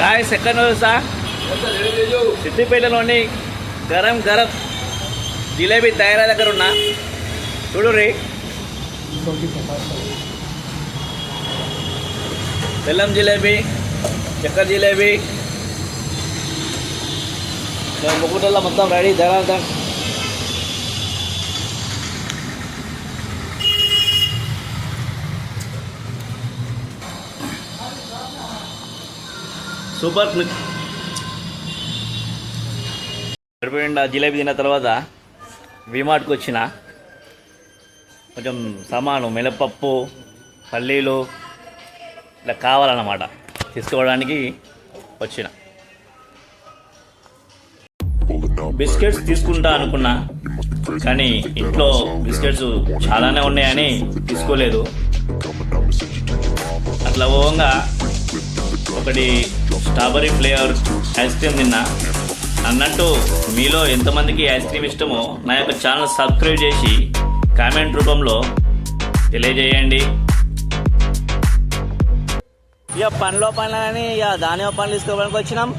Guys ఎక్కడ తెలుసా సిద్దిపేటలోని గరం గరం జిలేబీ తయారీ దగ్గర ఉన్నా చూడు రే. బెల్లం జిలేబీ చక్కెర జిలేబీ. ముగ్గుటల్లా మొత్తం రెడీ. ధర సూపర్ క్లిక్. సరిపోయింది? ఆ జిలేబీ తిన్న తర్వాత విమార్ట్కి వచ్చిన కొంచెం సామాను మినపప్పు పల్లీలు ఇట్లా కావాలన్నమాట. తీసుకోవడానికి వచ్చిన. బిస్కెట్స్ తీసుకుంటా అనుకున్నా కానీ ఇంట్లో బిస్కెట్స్ చాలానే ఉన్నాయని తీసుకోలేదు. అట్లా ఓంగా ఒకటి స్ట్రాబెరీ ఫ్లేవర్ ఐస్ క్రీమ్ తిన్నా. అన్నట్టు మీలో ఎంతమందికి ఐస్ క్రీమ్ ఇష్టమో నా యొక్క ఛానల్ సబ్స్క్రైబ్ చేసి కామెంట్ రూపంలో తెలియజేయండి. ఇక పండ్లో పండ్లు అని ఇక దానిమ్మ పండ్లు తీసుకోవడానికి వచ్చినాం.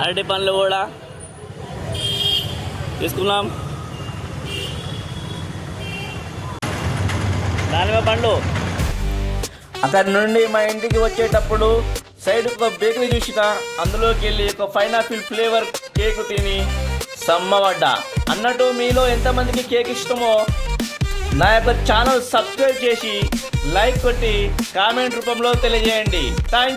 అరటి పండ్లు కూడా తీసుకున్నాం. దానిమ్మ పండ్లు. అక్కడి నుండి మా ఇంటికి వచ్చేటప్పుడు సైడ్ ఒక బేకరీ చూసిన అందులోకి వెళ్ళి ఒక పైనాపిల్ ఫ్లేవర్ కేక్ తిని సమ్మబడ్డా అన్నట్టు మీలో ఎంతమందికి కేక్ ఇష్టమో నా యొక్క ఛానల్ సబ్స్క్రైబ్ చేసి లైక్ కొట్టి కామెంట్ రూపంలో తెలియజేయండి. థ్యాంక్